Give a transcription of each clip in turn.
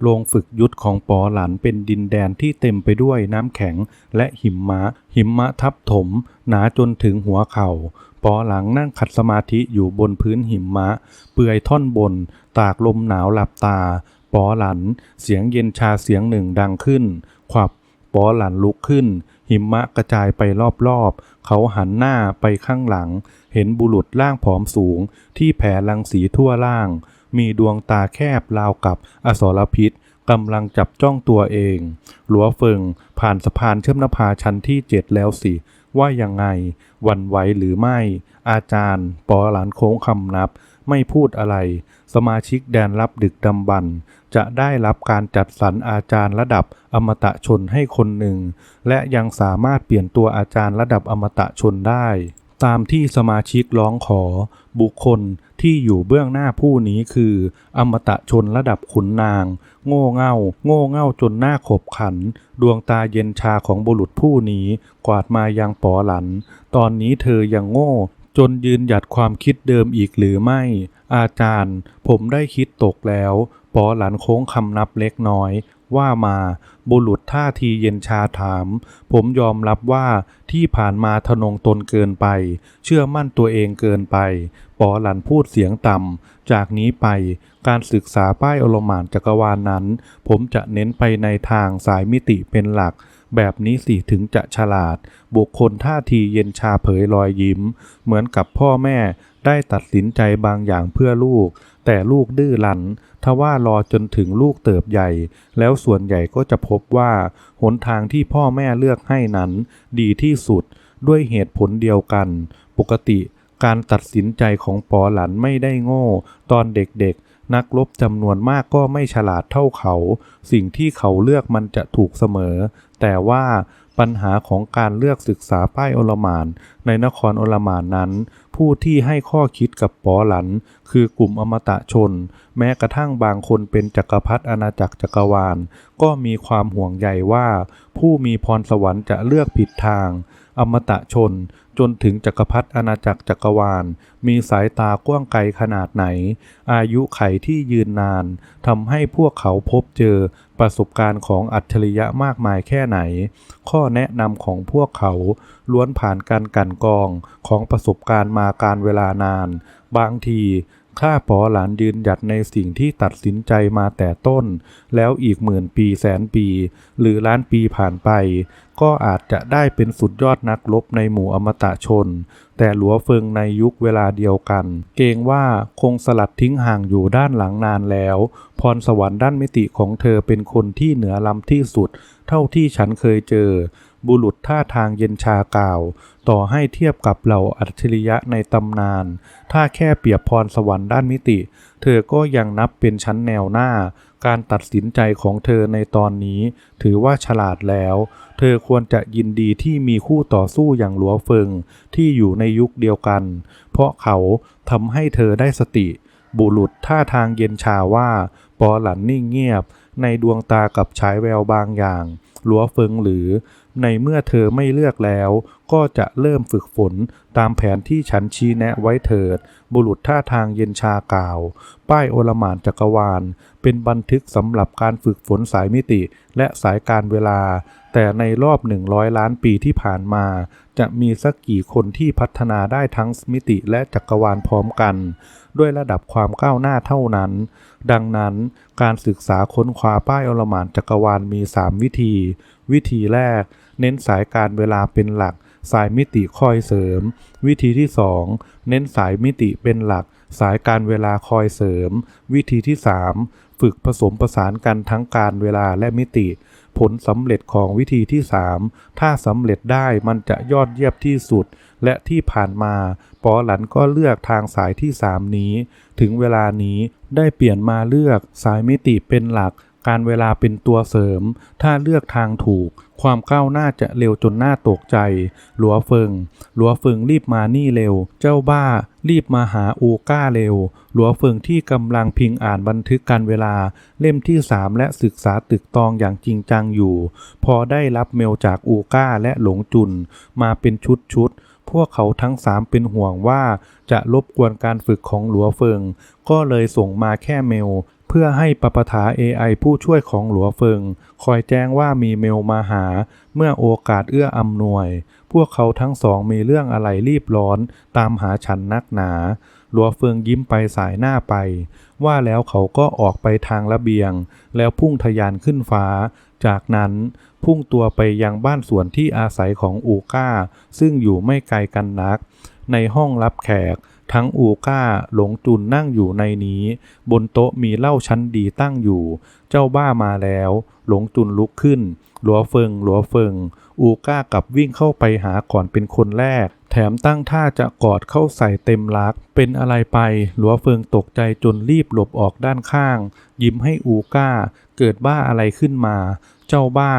โรงฝึกยุทธของปอหลันเป็นดินแดนที่เต็มไปด้วยน้ำแข็งและหิมะ หิมะทับถม หนาจนถึงหัวเขา่า ปอหลังนั่งขัดสมาธิอยู่บนพื้นหิมะ เปื่อยท่อนบน ตากลมหนาวหลับตา ปอหลัน เสียงเย็นชาเสียงหนึ่งดังขึ้น ขวับ ปอหลันลุกขึ้น หิมะกระจายไปรอบๆ เขาหันหน้าไปข้างหลัง เห็นบุรุษร่างผอมสูงที่แผ่รังสีทั่วล่าง มีดวงตาแคบราวกับอสรพิษกำลังจับจ้องตัวเอง หลัวเฟิงผ่านสะพานเชื่อมนภาชั้นที่เจ็ดแล้วสิ ว่ายังไง วันไหวหรือไม่ อาจารย์ ปอหลานโค้งคำนับ ไม่พูดอะไร สมาชิกแดนรับดึกดำบรรจะได้รับการจัดสรรอาจารย์ระดับอมตะชนให้คนหนึ่ง และยังสามารถเปลี่ยนตัวอาจารย์ระดับอมตะชนได้ ตามที่สมาชิกร้องขอ บุคคลที่อยู่เบื้องหน้าผู้นี้คือ อมตะชนระดับขุนนาง โง่เง่า โง่เง่าจนหน้าขบขัน ดวงตาเย็นชาของบุรุษผู้นี้ กวาดมายังปอหลัน ตอนนี้เธอยังโง่ จนยืนหยัดความคิดเดิมอีกหรือไม่ อาจารย์ ผมได้คิดตกแล้วปอหลันโค้งคำนับเล็กน้อย ว่ามา บุรุษท่าทีเย็นชาถาม ผมยอมรับว่าที่ผ่านมาทะนงตนเกินไป เชื่อมั่นตัวเองเกินไป ปอหลันพูดเสียงต่ำ จากนี้ไปการศึกษาป้ายอลมานจักรวาลนนั้น ผมจะเน้นไปในทางสายมิติเป็นหลักแบบนี้สิถึงจะฉลาด บุคคลท่าทีเย็นชาเผยรอยยิ้ม เหมือนกับพ่อแม่ได้ตัดสินใจบางอย่างเพื่อลูก แต่ลูกดื้อรั้นทว่ารอจนถึงลูกเติบใหญ่ แล้วส่วนใหญ่ก็จะพบว่า หนทางที่พ่อแม่เลือกให้นั้น ดีที่สุดด้วยเหตุผลเดียวกัน ปกติการตัดสินใจของปอหลันไม่ได้โง่ ตอนเด็กๆ นักรบจำนวนมากก็ไม่ฉลาดเท่าเขา สิ่งที่เขาเลือกมันจะถูกเสมอ แต่ว่า ปัญหาของการเลือกศึกษาป้ายอลมาน ในนครอลมานนั้น ผู้ที่ให้ข้อคิดกับปอหลัน คือกลุ่มอมตะชน แม้กระทั่งบางคนเป็นจักรพรรดิอาณาจักรจักรวาล ก็มีความห่วงใยว่า ผู้มีพรสวรรค์จะเลือกผิดทาง อมตะชน จนถึงจักรพรรดิอาณาจักรจักรวาล มีสายตากว้างไกลขนาดไหน อายุไขที่ยืนนานทำให้พวกเขาพบเจอประสบการณ์ของอัจฉริยะมากมายแค่ไหน ข้อแนะนำของพวกเขาล้วนผ่านการกันกรองของประสบการณ์มาการเวลานาน บางที ข้าปอหลานยืนหยัดในสิ่งที่ตัดสินใจมาแต่ต้น แล้วอีกหมื่นปีแสนปี หรือล้านปีผ่านไป ก็อาจจะได้เป็นสุดยอดนักรบในหมู่อมตะชน แต่หลัวเฟิงในยุคเวลาเดียวกัน เกรงว่าคงสลัดทิ้งห่างอยู่ด้านหลังนานแล้ว พรสวรรค์ด้านมิติของเธอเป็นคนที่เหนือล้ำที่สุด เท่าที่ฉันเคยเจอ บุรุษท่าทางเย็นชากล่าว ต่อให้เทียบกับเหล่าอัจฉริยะในตำนาน ถ้าแค่เปรียบพรสวรรค์ด้านมิติ เธอก็ยังนับเป็นชั้นแนวหน้า การตัดสินใจของเธอในตอนนี้ ถือว่าฉลาดแล้ว เธอควรจะยินดีที่มีคู่ต่อสู้อย่างหลัวเฟิงที่อยู่ในยุคเดียวกัน เพราะเขาทำให้เธอได้สติ บุรุษท่าทางเย็นชาว่าปอหลันนิ่งเงียบในดวงตากับฉายแววบางอย่าง หลัวเฟิงหรือ ในเมื่อเธอไม่เลือกแล้ว ก็จะเริ่มฝึกฝนตามแผนที่ฉันชี้แนะไว้เถิด บุรุษท่าทางเย็นชากล่าว ป้ายโอลหมานจักรวาล เป็นบันทึกสำหรับการฝึกฝนสายมิติ และสายการเวลา แต่ในรอบ 100 ล้านปีที่ผ่านมา จะมีสักกี่คนที่พัฒนาได้ทั้งมิติและจักรวาลพร้อมกัน ด้วยระดับความก้าวหน้าเท่านั้น ดังนั้นการศึกษาค้นคว้าป้ายอลหมานจักรวาลมี 3 วิธี วิธีแรก เน้นสายการเวลาเป็นหลัก สายมิติคอยเสริม วิธีที่ 2 เน้นสายมิติเป็นหลัก สายการเวลาคอยเสริม วิธีที่ 3 ฝึกผสมประสานกันทั้งการเวลาและมิติ ผลสำเร็จของวิธีที่ 3 ถ้าสำเร็จได้มันจะยอดเยี่ยมที่สุด และที่ผ่านมาปอหลันก็เลือกทางสายที่ 3 นี้ ถึงเวลานี้ได้เปลี่ยนมาเลือกสายมิติเป็นหลัก การเวลาเป็นตัวเสริม ถ้าเลือกทางถูก ความก้าวหน้าจะเร็วจนหน้าตกใจ หลัวเฟิง หลัวเฟิงรีบมานี่เร็ว เจ้าบ้า รีบมาหาอูก้าเร็ว หลัวเฟิงที่กำลังพิงอ่านบันทึกการเวลา เล่มที่สามและศึกษาตึกตองอย่างจริงจังอยู่ พอได้รับเมลจากอูก้าและหลงจุน มาเป็นชุดชุดๆพวกเขาทั้งสามเป็นห่วงว่าจะรบกวนการฝึกของหลัวเฟิง ก็เลยส่งมาแค่เมล เพื่อให้ปปถา AI ผู้ช่วยของหลัวเฟิง คอยแจ้งว่ามีเมลมาหา เมื่อโอกาสเอื้ออำนวย พวกเขาทั้งสองมีเรื่องอะไรรีบร้อนตามหาฉันนักหนา หลัวเฟิงยิ้มไปสายหน้าไป ว่าแล้วเขาก็ออกไปทางระเบียง แล้วพุ่งทะยานขึ้นฟ้า จากนั้นพุ่งตัวไปยังบ้านสวนที่อาศัยของอูก้า ซึ่งอยู่ไม่ไกลกันนัก ในห้องรับแขก ทั้งอูก้าหลงจุนนั่งอยู่ในนี้ บนโต๊ะมีเหล้าชั้นดีตั้งอยู่ เจ้าบ้ามาแล้ว หลงจุนลุกขึ้น หลัวเฟิง หลัวเฟิง อูก้ากลับวิ่งเข้าไปหาก่อนเป็นคนแรก แถมตั้งท่าจะกอดเข้าใส่เต็มรัก เป็นอะไรไป หลัวเฟิงตกใจจนรีบหลบออกด้านข้าง ยิ้มให้อูก้า เกิดบ้าอะไรขึ้นมา เจ้าบ้า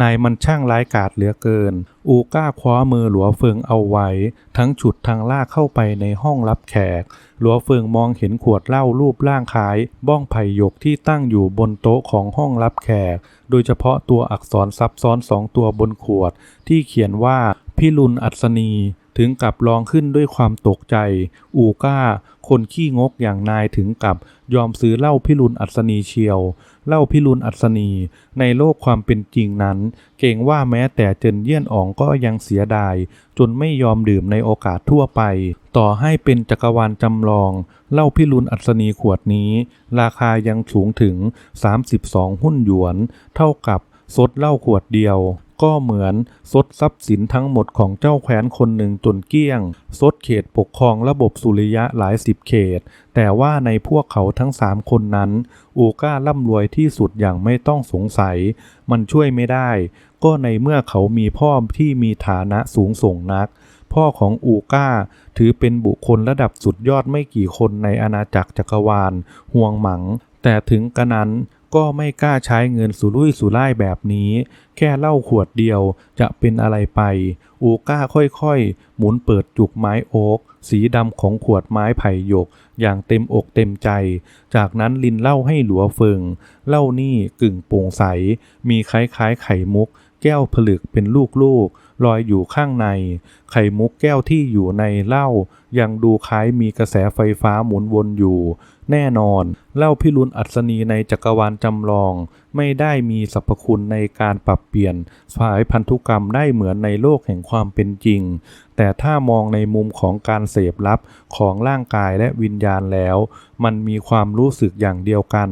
นายมันช่างร้ายกาจเหลือเกิน อูก้าคว้ามือหลัวเฟิงเอาไว้ ทั้งฉุดทั้งลากเข้าไปในห้องรับแขก หลัวเฟิงมองเห็นขวดเหล้ารูปร่างคล้าย บ้องไผ่หยกที่ตั้งอยู่บนโต๊ะของห้องรับแขก โดยเฉพาะตัวอักษรซับซ้อนสองตัวบนขวด ที่เขียนว่าพิรุณอัศนี ถึงกับร้องขึ้นด้วยความตกใจ อูก้า คนขี้งกอย่างนายถึงกับยอมซื้อเหล้าพิรุณอัศนีเชียวเหล้าพิรุณอัศนี ในโลกความเป็นจริงนั้น เก่งว่าแม้แต่เจนเยี่ยนอ๋องก็ยังเสียดาย จนไม่ยอมดื่มในโอกาสทั่วไป ต่อให้เป็นจักรวาลจำลองเหล้าพิรุณอัศนีขวดนี้ ราคายังสูงถึง 32 หุ้นหยวน เท่ากับซดเหล้าขวดเดียว ก็เหมือนซดทรัพย์สินทั้งหมดของเจ้าแคว้นคนหนึ่งจนเกลี้ยงซดเขตปกครองระบบสุริยะหลายสิบเขต แต่ว่าในพวกเขาทั้งสามคนนั้น อูก้าร่ำรวยที่สุดอย่างไม่ต้องสงสัย มันช่วยไม่ได้ ก็ในเมื่อเขามีพ่อที่มีฐานะสูงส่งนัก พ่อของอูก้าถือเป็นบุคคลระดับสุดยอดไม่กี่คนในอาณาจักรจักรวาลห่วงหมัง แต่ถึงกระนั้น ก็ไม่กล้าใช้เงินสุรุ่ยสุร่ายแบบนี้ แค่เหล้าขวดเดียวจะเป็นอะไรไป อูก้าค่อยๆ หมุนเปิดจุกไม้โอ๊กสีดำของขวดไม้ไผ่หยก อย่างเต็มอกเต็มใจ จากนั้นลินเหล้าให้หลัวเฟิงเหล้านี่กึ่งโปร่งใส มีคล้ายๆไข่มุก แก้วผลึกเป็นลูกๆลอยอยู่ข้างใน ไข่มุกแก้วที่อยู่ในเหล้ายังดูคล้ายมีกระแสไฟฟ้าหมุนวนอยู่ แน่นอนเหล้าพิรุณอัศนีในจักรวาลจำลอง ไม่ได้มีสรรพคุณในการปรับเปลี่ยนสายพันธุกรรมได้เหมือนในโลกแห่งความเป็นจริง แต่ถ้ามองในมุมของการเสพลับของร่างกายและวิญญาณแล้ว มันมีความรู้สึกอย่างเดียวกัน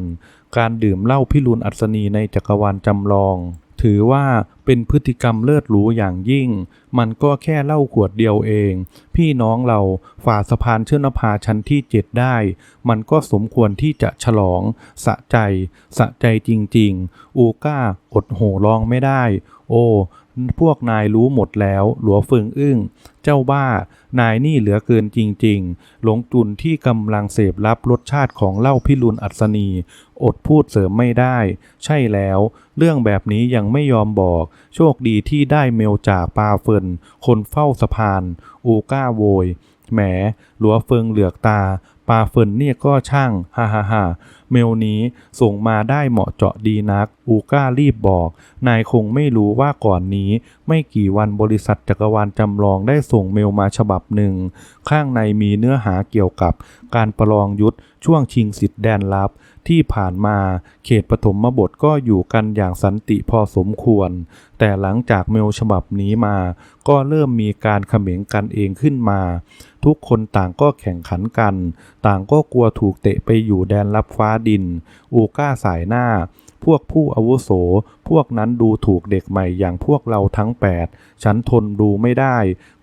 การดื่มเหล้าพิรุณอัศนีในจักรวาลจำลอง ถือว่าเป็นพฤติกรรมเลิศหรูอย่างยิ่ง มันก็แค่เหล้าขวดเดียวเอง พี่น้องเราฝ่าสะพานเชื่อนภาชั้นที่เจ็ดได้ มันก็สมควรที่จะฉลอง สะใจ สะใจจริง ๆ อูก้าอดโห่ร้องไม่ได้ โอ้ พวกนายรู้หมดแล้ว หลัวเฟิงอึ้ง เจ้าบ้า นายนี่เหลือเกินจริง ๆ หลงจุนที่กำลังเสพรับรสชาติของเหล้าพิรุณอัศนี อดพูดเสริมไม่ได้ ใช่แล้ว เรื่องแบบนี้ยังไม่ยอมบอก โชคดีที่ได้เมลจากปาเฟิน คนเฝ้าสะพาน อูก้าโวย แหม หลัวเฟิงเหลือกตา ปาเฟินเนี่ยก็ช่าง ฮ่าฮ่าฮ่า เมลนี้ส่งมาได้เหมาะเจาะดีนัก อูก้ารีบบอก นายคงไม่รู้ว่าก่อนนี้ ไม่กี่วันบริษัทจักรวาลจำลองได้ส่งเมลมาฉบับหนึ่ง ข้างในมีเนื้อหาเกี่ยวกับการประลองยุทธช่วงชิงสิทธิแดนลับ ที่ผ่านมาเขตปฐมบทก็อยู่กันอย่างสันติพอสมควร แต่หลังจากเมลฉบับนี้มา ก็เริ่มมีการเขม็งกันเองขึ้นมา ทุกคนต่างก็แข่งขันกัน ต่างก็กลัวถูกเตะไปอยู่แดนลับฟ้าดิน อูก้าสายหน้า พวกผู้อาวุโส พวกนั้นดูถูกเด็กใหม่อย่างพวกเราทั้งแปดฉันทนดูไม่ได้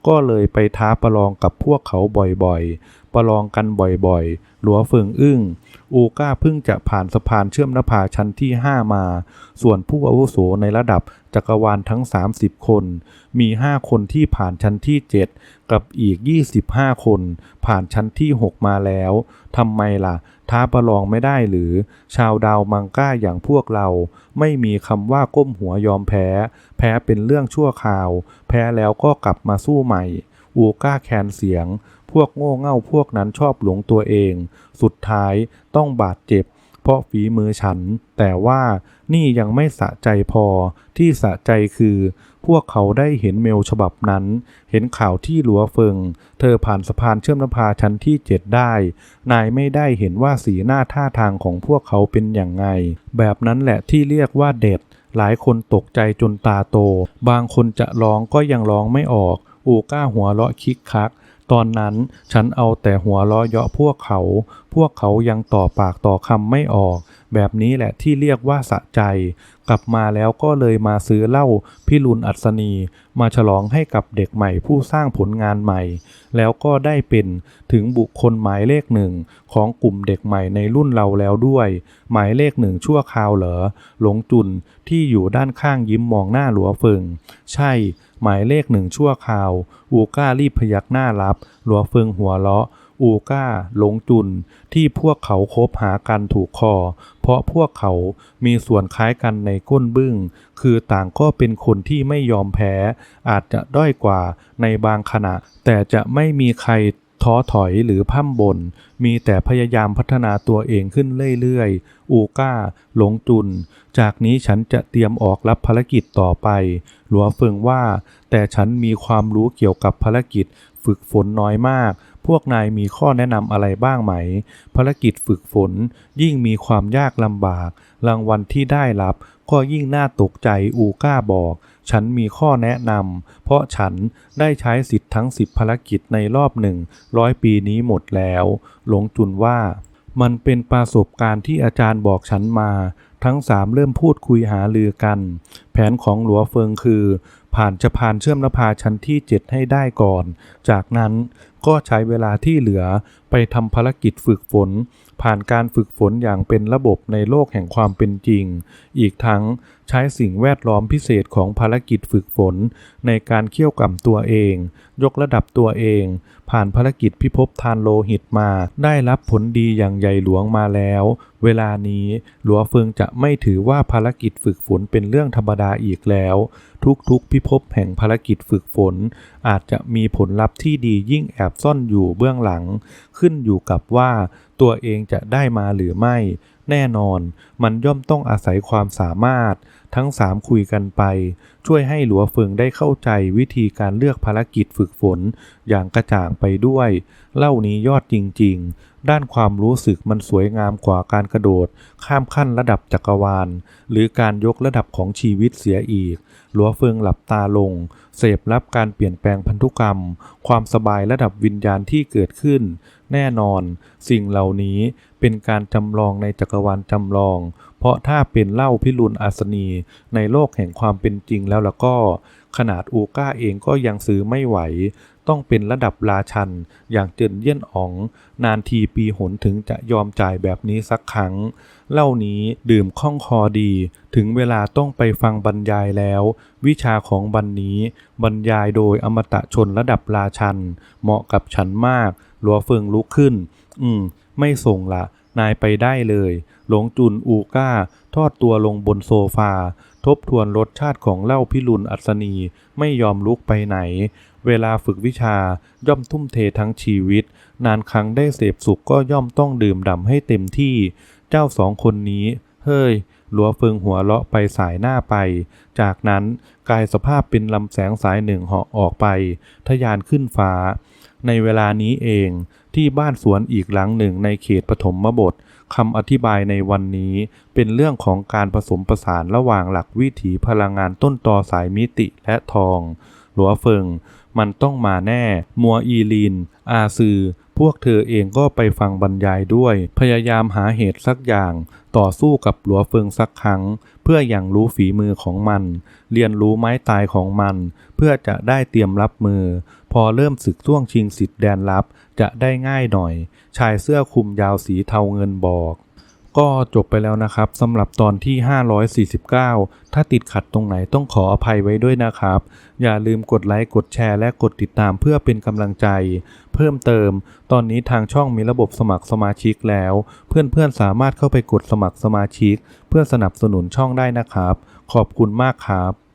ก็เลยไปท้าประลองกับพวกเขาบ่อยๆ ประลองกันบ่อยๆ หลัวเฟิงอึ้ง อูก้าเพิ่งจะผ่านสะพานเชื่อมนภาชั้นที่5มา ส่วนผู้อาวุโสในระดับจักรวาลทั้ง 30 คน มี 5 คนที่ผ่านชั้นที่ 7 กับอีก 25 คน ผ่านชั้นที่ 6 มาแล้ว ทำไมล่ะ ท้าประลองไม่ได้หรือ ชาวดาวมังก้าอย่างพวกเรา ไม่มีคำว่าก้มหัวยอมแพ้ แพ้เป็นเรื่องชั่วคราว แพ้แล้วก็กลับมาสู้ใหม่ อูก้าแคนเสียง พวกโง่เง่าพวกนั้นชอบหลงตัวเอง สุดท้ายต้องบาดเจ็บ เพราะฝีมือฉัน แต่ว่านี่ยังไม่สะใจพอที่สะใจคือ พวกเขาได้เห็นเมลฉบับนั้น เห็นข่าวที่หลัวเฟิง เธอผ่านสะพานเชื่อมนภาชั้นที่เจ็ดได้ นายไม่ได้เห็นว่าสีหน้าท่าทางของพวกเขาเป็นอย่างไง แบบนั้นแหละที่เรียกว่าเด็ด หลายคนตกใจจนตาโต บางคนจะร้องก็ยังร้องไม่ออก อูก้าหัวเราะคิกคักตอนนั้นฉันเอาแต่หัวเราะเยาะพวกเขา พวกเขายังต่อปากต่อคำไม่ออก แบบนี้แหละที่เรียกว่าสะใจ กลับมาแล้วก็เลยมาซื้อเหล้าพี่ลุนอัศนี มาฉลองให้กับเด็กใหม่ผู้สร้างผลงานใหม่ แล้วก็ได้เป็นถึงบุคคลหมายเลขหนึ่งของกลุ่มเด็กใหม่ในรุ่นเราแล้วด้วย หมายเลขหนึ่งชั่วคราวเหรอหลงจุนที่อยู่ด้านข้างยิ้มมองหน้าหลัวเฟิง ใช่ หมายเลขหนึ่งชั่วคราวอูก้ารีบพยักหน้ารับ หลัวเฟิงหัวเราะ อูก้า หลงจุน ที่พวกเขาคบหากันถูกคอ เพราะพวกเขามีส่วนคล้ายกันในก้นบึ้ง คือต่างก็เป็นคนที่ไม่ยอมแพ้ อาจจะด้อยกว่าในบางขณะ แต่จะไม่มีใครท้อถอยหรือพั่มบ่นมีแต่พยายามพัฒนาตัวเองขึ้นเรื่อยๆ อูก้า หลงจุน จากนี้ฉันจะเตรียมออกรับภารกิจต่อไป หลัวเฟิงว่า แต่ฉันมีความรู้เกี่ยวกับภารกิจ ฝึกฝนน้อยมาก พวกนายมีข้อแนะนำอะไรบ้างไหม ภารกิจฝึกฝน ยิ่งมีความยากลำบาก รางวัลที่ได้รับ ก็ยิ่งน่าตกใจอูก้าบอก ฉันมีข้อแนะนำเพราะฉันได้ใช้สิทธิ์ทั้งสิบภารกิจในรอบหนึ่งร้อยปีนี้หมดแล้ว หลงจุนว่ามันเป็นประสบการณ์ที่อาจารย์บอกฉันมา ทั้งสามเริ่มพูดคุยหาลือกัน แผนของหลัวเฟิงคือ ผ่านจะผ่านเชื่อมนภาชั้นที่เจ็ดให้ได้ก่อน จากนั้น ก็ใช้เวลาที่เหลือไปทำภารกิจฝึกฝน ผ่านการฝึกฝนอย่างเป็นระบบในโลกแห่งความเป็นจริง อีกทั้ง ใช้สิ่งแวดล้อมพิเศษของภารกิจฝึกฝน ในการเคี่ยวกับตัวเอง ยกระดับตัวเอง ผ่านภารกิจพิภพทานโลหิตมา ได้รับผลดีอย่างใหญ่หลวงมาแล้ว เวลานี้หลัวเฟิงจะไม่ถือว่าภารกิจฝึกฝนเป็นเรื่องธรรมดาอีกแล้ว ทุกๆ พิภพแห่งภารกิจฝึกฝน อาจจะมีผลลัพธ์ที่ดียิ่งแอบซ่อนอยู่เบื้องหลัง ขึ้นอยู่กับว่าตัวเองจะได้มาหรือไม่ แน่นอนมันย่อมต้องอาศัยความสามารถ ทั้งสามคุยกันไป ช่วยให้หลัวเฟิงได้เข้าใจวิธีการเลือกภารกิจฝึกฝน อย่างกระจ่างไปด้วย เล่านี้ยอดจริง ๆ ด้านความรู้สึกมันสวยงามกว่าการกระโดด ข้ามขั้นระดับจักรวาล หรือการยกระดับของชีวิตเสียอีก หลัวเฟิงหลับตาลง เสพรับการเปลี่ยนแปลงพันธุกรรม ความสบายระดับวิญญาณที่เกิดขึ้น แน่นอน สิ่งเหล่านี้เป็นการจำลองในจักรวาลจำลอง เพราะถ้าเป็นเล่าพิรุณอาสนีในโลกแห่งความเป็นจริงแล้วละก็ ขนาดอูก้าเองก็ยังซื้อไม่ไหว ต้องเป็นระดับราชัน อย่างเจินเยี่ยนอ๋อง นานทีปีหนถึงจะยอมจ่ายแบบนี้สักครั้ง เล่านี้ดื่มข้องคอดี ถึงเวลาต้องไปฟังบรรยายแล้ว วิชาของบันนี้บรรยายโดยอมตะชนระดับราชัน เหมาะกับฉันมาก หลัวเฟิงลุกขึ้น อืม ไม่ส่งละนายไปได้เลย หลงจุนอูก้า ทอดตัวลงบนโซฟา ทบทวนรสชาติของเหล้าพิรุณอัศนีไม่ยอมลุกไปไหน เวลาฝึกวิชาย่อมทุ่มเททั้งชีวิต นานครั้งได้เสพสุขก็ย่อมต้องดื่มด่ำให้เต็มที่ เจ้าสองคนนี้ เฮ้ยหลัวเฟิงหัวเลาะไปสายหน้าไป จากนั้นกายสภาพเป็นลำแสงสายหนึ่งเหาะออกไปทะยานขึ้นฟ้า ในเวลานี้เองที่บ้านสวนอีกหลังหนึ่งในเขตปฐมบท คำอธิบายในวันนี้เป็นเรื่องของการผสมผสานระหว่างหลักวิถีพลังงานต้นตอสายมิติและทอง หลัวเฟิง มันต้องมาแน่ มัวอีลีนอาซือ พวกเธอเองก็ไปฟังบรรยายด้วย พยายามหาเหตุสักอย่าง ต่อสู้กับหลัวเฟิงสักครั้ง เพื่ออย่างรู้ฝีมือของมัน เรียนรู้ไม้ตายของมัน เพื่อจะได้เตรียมรับมือ พอเริ่มศึกช่วงชิงสิทธิ์แดนลับ จะได้ง่ายหน่อย ชายเสื้อคลุมยาวสีเทาเงินบอก ก็จบไปแล้วนะครับสำหรับตอนที่ 549 ถ้าติดขัดตรงไหนต้องขออภัยไว้ด้วยนะครับ อย่าลืมกดไลค์ กดแชร์ และกดติดตามเพื่อเป็นกำลังใจ เพิ่มเติม ตอนนี้ทางช่องมีระบบสมัครสมาชิกแล้ว เพื่อนๆสามารถเข้าไปกดสมัครสมาชิก เพื่อสนับสนุนช่องได้นะครับ ขอบคุณมากครับ